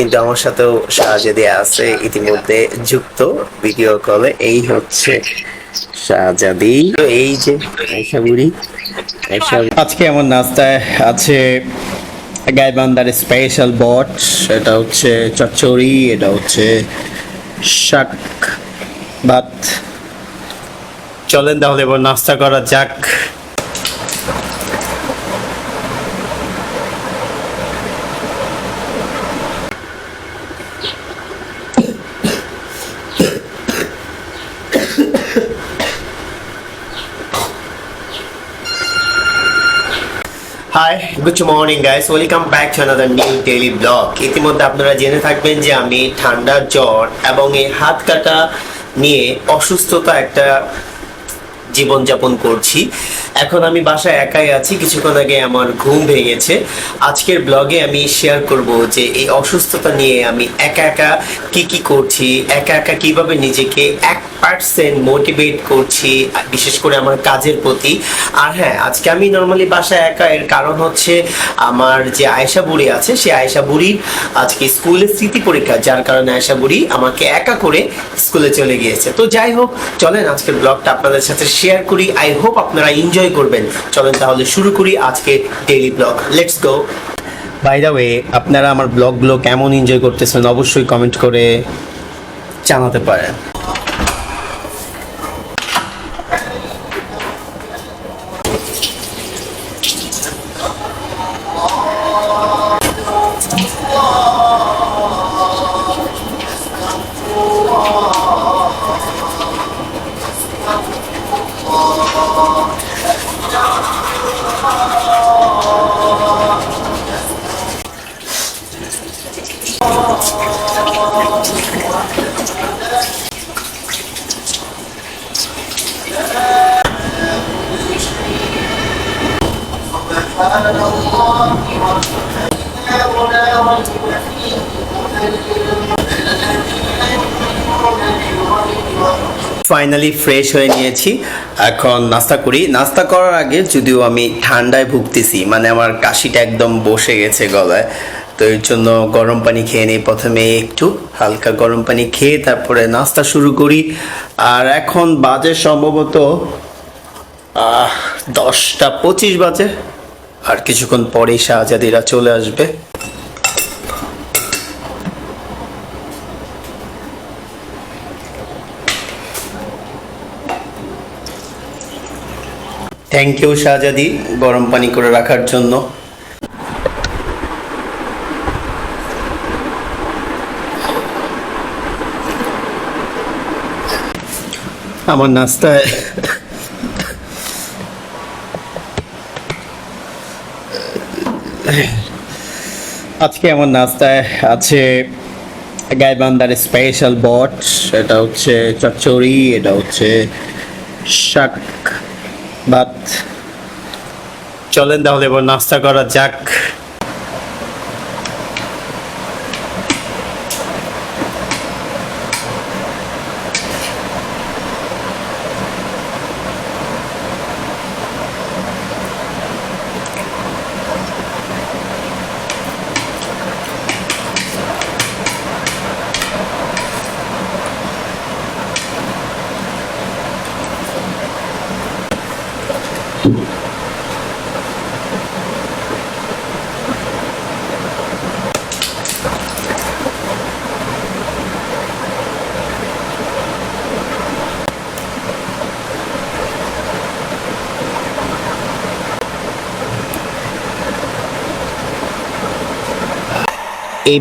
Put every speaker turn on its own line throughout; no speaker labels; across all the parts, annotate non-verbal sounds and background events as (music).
কিন্তু আমার সাথেও শাহজাদি আছে। ইতিমধ্যে যুক্ত ভিডিও কলে এই হচ্ছে শাহজাদি তো এই যে আয়সা
আজকে আমার নাস্তায় আছে গাইবান্দার স্পেশাল বট এটা হচ্ছে চচ্চড়ি, এটা হচ্ছে শাক ভাত। চলেন তাহলে এবার নাস্তা করা যাক।
Good morning guys welcome back to another new daily blog ইতিমধ্যে আপনারা জেনে থাকবেন যে আমি ঠান্ডা জ্বর এবং এই হাত কাটা নিয়ে অসুস্থতা একটা জীবনযাপন করছি। এখন আমি বাসায় একাই আছি। কিছুক্ষণ আগে আমার ঘুম ভেঙেছে। আজকের ব্লগে আমি শেয়ার করব যে এই অসুস্থতা নিয়ে আমি একা একা কি কি করছি, একা একা কীভাবে নিজেকে এক পার্সেন্ট মোটিভেট করছি বিশেষ করে আমার কাজের প্রতি। আর হ্যাঁ আজকে আমি নর্মালি বাসায় একা, এর কারণ হচ্ছে আমার যে আয়েশা বুড়ি আছে সেই আয়েশা বুড়ির আজকে স্কুলে স্মৃতি পরীক্ষা, যার কারণে আয়েশা বুড়ি আমাকে একা করে স্কুলে চলে গিয়েছে। তো যাই হোক, চলেন আজকের ব্লগটা আপনাদের সাথে শেয়ার করি। আই হোপ আপনারা এনজয় করবেন। চলেন তাহলে শুরু করি আজকে daily blog let's go
by the way আপনারা আমার ব্লগগুলো কেমন এনজয় করতেছেন অবশ্যই কমেন্ট করে জানাতে পারেন।
ফাইনালি ফ্রেশ হয়ে নিয়েছি।
এখন নাস্তা করি। নাস্তা করার আগে যদিও আমি ঠান্ডায় ভুগতেছি মানে আমার কাশিটা একদম বসে গেছে গলায়। তো এর জন্য গরম পানি খেয়ে নিই। প্রথমে একটু হালকা গরম পানি খেয়ে তারপরে নাস্তা শুরু করি। আর এখন বাজে সম্ভবত দশটা পঁচিশ বাজে। আর কিছুক্ষণ পরেই শাহজাদিরা চলে আসবে। থ্যাংক ইউ শাহজাদি, গরম পানি করে রাখার জন্য। আমার নাস্তায় আজকে আমার নাস্তায় আছে গাইবান্দার স্পেশাল বট এটা হচ্ছে চচ্চড়ি, এটা হচ্ছে শাক ভাত। চলেন তাহলে এবার নাস্তা করা যাক।
এই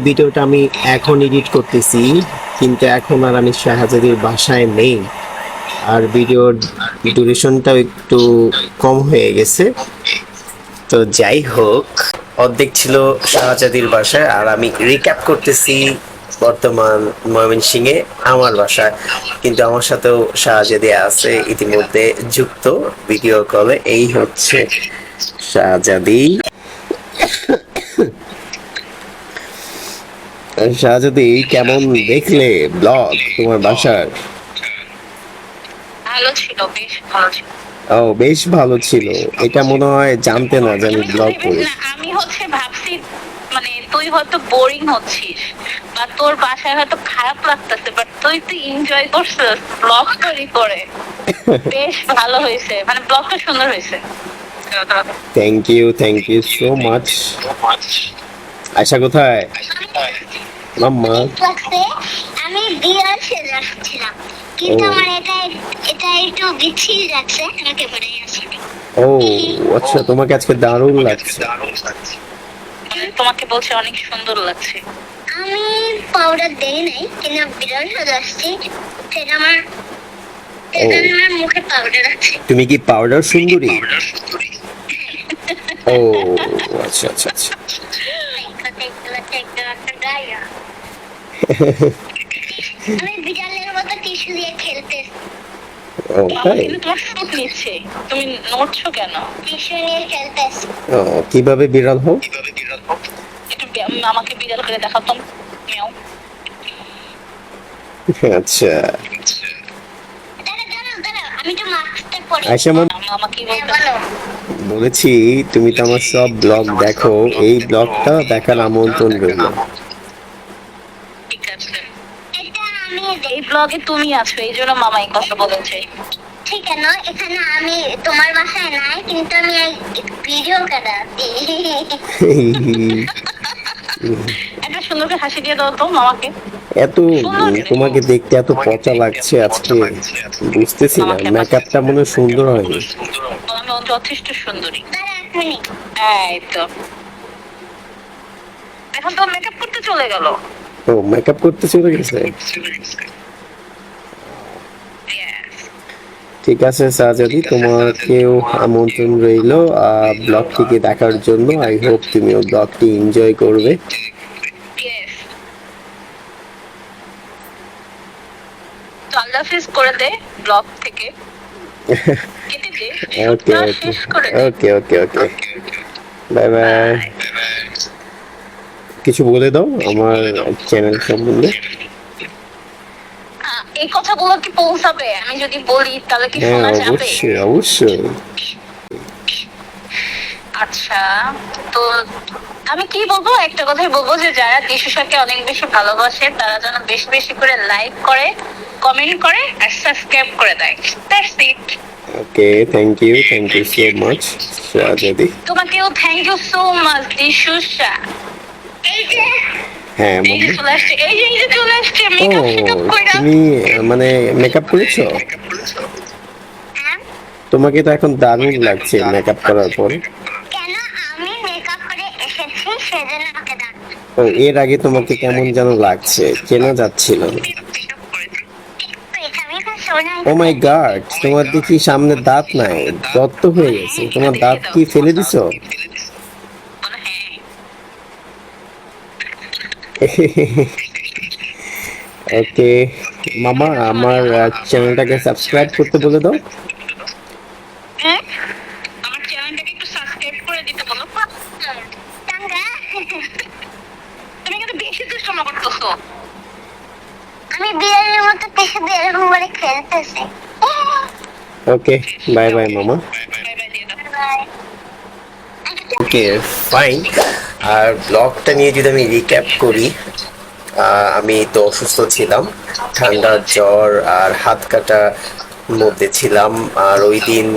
ভিডিওটা আমি এখন এডিট করতেছি কিন্তু এখন আর আমি শাহজাদির বাসায় নেই। আর ভিডিওর ডিউরেশনটাও একটু কম হয়ে গেছে। তো যাই হোক, অর্ধেক ছিল শাহজাদির বাসায়, আর আমি রিক্যাপ করতেছি বর্তমান ময়মনসিংহে, আমার বাসায়। কিন্তু আমার সাথেও শাহজাদি আছে, ইতিমধ্যে যুক্ত ভিডিও কলে এই হচ্ছে শাহজাদি। শাহজাদি, কেমন দেখলে ব্লগ তোমার বাসার?
ভালো ছিল বেশ ভালো ছিল।
ও বেশ ভালো ছিল। এটা মনে হয় জানতে না যে আমি ব্লগ করি
আমি হচ্ছে ভাবছি মানে তুই হয়তো বোরিং হচ্ছিস বা তোর বাসায় হয়তো খারাপ লাগতেছে বাট তুই তুই এনজয় করছিস ব্লগ তৈরি করে। (laughs) বেশ ভালো হয়েছে মানে ব্লগটা সুন্দর হয়েছে।
Thank you thank you so much আশা কোথায়? মাম্মা?
আমি বিড়াল সেজে আসছিলাম কিন্তু আমার এটা এটা একটু বিচ্ছিরি লাগছে আমাকে পড়ে
ও আচ্ছা তোমাকে আজকে দারুণ লাগছে
মানে তোমাকে বলছে অনেক সুন্দর লাগছে
আমি পাউডার দেই নাই কিন্তু বিড়াল সেজে আসছি সেটা আমার আমার মুখে পাউডার আছে
তুমি কি পাউডার সুন্দরী ও আচ্ছা আচ্ছা আচ্ছা
আমি বিড়ালের মতো খেলতে।
ও তাই
কিন্তু তোমার সুখ নিচ্ছে। তুমি নড়ছো কেন?
টিস্যু নিয়ে খেলতে
ও কীভাবে বিড়াল হও?
একটু আমাকে বিড়াল করে দেখাতাম
আচ্ছা।
আমাকে
হ্যাঁ, বলো।
বলেছি তুমি তো আমার সব ব্লগ দেখো। এই ব্লগটা দেখার আমন্ত্রণ রইল
ঠিক আছে
এটা আমি
এই ব্লগে তুমি আছো এই জন্য মামা এই কথা বলেছে।
ঠিক আছে না এখানে আমি তোমার বাসায় নাই কিন্তু আমি এই ভিডিও কাটাচ্ছি
একটা সুন্দর করে হাসি দিয়ে দাও তো মামাকে।
এত তোমাকে দেখতে এত পচা লাগছে আজকে। বুঝতেছি না মেকআপটা মনে সুন্দর হয়নি।
আমি যথেষ্ট সুন্দরী। এই তো। এখন তো মেকআপ করতে চলে গেল।
ও মেকআপ করতে চলে গেছে? ঠিক আছে সাজাদি তোমাকেও আমন্ত্রণ রইল ব্লগটিকে দেখার জন্য আই হোপ তুমিও ব্লগটি এনজয় করবে।
করে দে ব্লগ থেকে।
ওকে ওকে (laughs)
শেষ করে দে।
ওকে ওকে ওকে বাই বাই কিছু বলে দাও আমার চ্যানেল সম্বন্ধে।
এই কথাগুলো কি পৌঁছাবে? আমি যদি বলি তাহলে কি
হ্যাঁ
শোনা যাবে?
অবশ্যই অবশ্যই।
আচ্ছা তো আমি কি বলব? একটা কথাই বলব যে যারা দিশুসাকে অনেক বেশি ভালোবাসে তারা যেন বেশি বেশি করে লাইক করে কমেন্ট করে আর সাবস্ক্রাইব করে দেয়। That's it
okay thank you thank you so much সাজাদি।
তোমাকেও থ্যাংক ইউ সো মাচ দিশুসা
এই যে
হ্যাঁ
এই যে চলে আসছে এই যে চলে আসছে মেকআপ শেকআপ কইরা
তুমি মানে মেকআপ করেছ?
হ্যাঁ?
তোমাকে তো এখন দারুণ লাগছে মেকআপ করার পর।
কেন আমি মেকআপ করে এসেছি সেজন্য আমাকে ডাকছে
এর আগে তোমাকে কেমন যেন লাগছে চেনা যাচ্ছিল। ও মাই গড তোমার দেখি সামনে দাঁত নাই দত্ত হয়ে গেছে। তোমার দাঁত কি ফেলে দিছো
বলে, হ্যাঁ
ওকে মামা আমার চ্যানেলটাকে সাবস্ক্রাইব করতে বলে দাও।
হ্যাঁ? আমার চ্যানেলটাকে একটু সাবস্ক্রাইব করে দিতে বলো। তুমি কিন্তু বেশি দুষ্টুমি করতেছো।
আমি বিড়ালের মতো টিস্যু দিয়ে এরকম খেলতেছি।
ওকে বাই বাই মামা
বাই বাই দিয়ে দাও
বাই
ওকে ফাইন আর ব্লগটা নিয়ে যদি আমি রিক্যাপ করি আমি তো অসুস্থ ছিলাম, ঠান্ডা জ্বর আর হাত কাটা মধ্যে ছিলাম, আর ওই দিন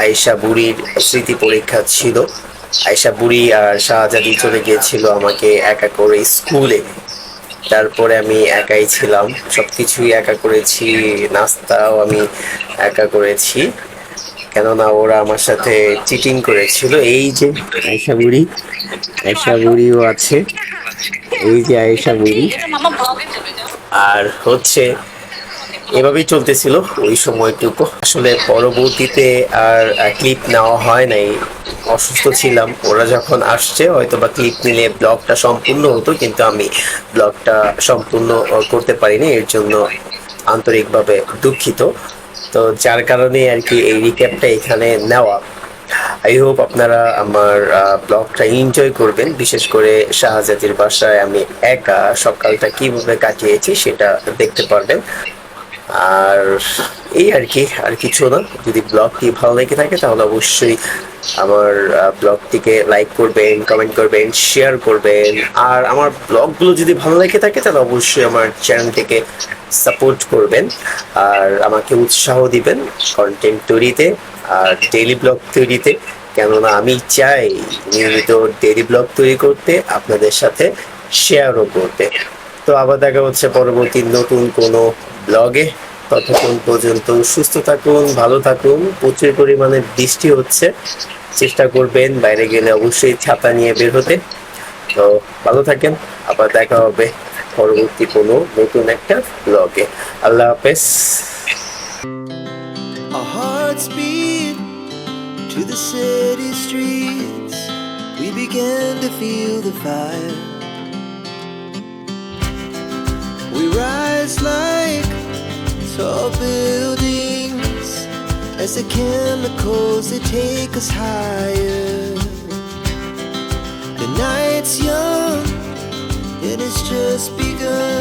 আয়েশা বুড়ির স্মৃতি পরীক্ষা ছিল। আয়েশা বুড়ি আর শাহজাদি চলে গিয়েছিল আমাকে একা করে স্কুলে। তারপরে আমি একাই ছিলাম সব কিছুই একা করেছি, নাস্তাও আমি একা করেছি। কেননা ওরা আমার সাথে চিটিং করেছিল। এই যে আয়েশা বুড়ি, আয়েশা বুড়িও আছে। এই যে আয়েশা বুড়ি। আর হচ্ছে, এভাবেই চলতেছিল ওই সময়টুকু। আসলে পরবর্তীতে আর ক্লিপ নেওয়া হয় নাই। অসুস্থ ছিলাম। ওরা যখন আসছে হয়তো বা ক্লিপ নিলে ব্লগটা সম্পূর্ণ হতো, কিন্তু আমি ব্লগটা সম্পূর্ণ করতে পারিনি। এর জন্য আন্তরিকভাবে দুঃখিত। তো যার কারণে আর কি এই রিক্যাপটা এখানে নেওয়া। আই হোপ আপনারা আমার ব্লগটা এনজয় করবেন। বিশেষ করে শাহজাদির বাসায় আমি একা সকালটা কীভাবে কাটিয়েছি সেটা দেখতে পারবেন। আর এই আর কি, আর কিছু না। যদি ব্লগটি ভালো লেগে থাকে, তাহলে অবশ্যই আমার ব্লগটিকে লাইক করবেন কমেন্ট করবেন শেয়ার করবেন। আর আমার ব্লগগুলো যদি ভালো লেগে থাকে, তাহলে অবশ্যই আমার চ্যানেলটিকে সাপোর্ট করবেন। আর আমাকে উৎসাহ দিবেন কন্টেন্ট তৈরিতে আর ডেইলি ব্লগ তৈরিতে। কেননা আমি চাই নিয়মিত ডেইলি ব্লগ তৈরি করতে, আপনাদের সাথে শেয়ারও করতে। তো আবার দেখা হচ্ছে পরবর্তী নতুন কোনো ব্লগে ততক্ষণ পর্যন্ত সুস্থ থাকুন, ভালো থাকুন। প্রচুর পরিমাণে বৃষ্টি হচ্ছে। চেষ্টা করবেন বাইরে গেলে অবশ্যই ছাতা নিয়ে বের হতে। তো ভালো থাকেন, আবার দেখা হবে পরবর্তী কোনো নতুন একটা ব্লগে আল্লাহ হাফেজ।
To the city streets. We began to feel the fire. We rise like tall buildings as the chemicals they take us higher. The night's young and it's just begun.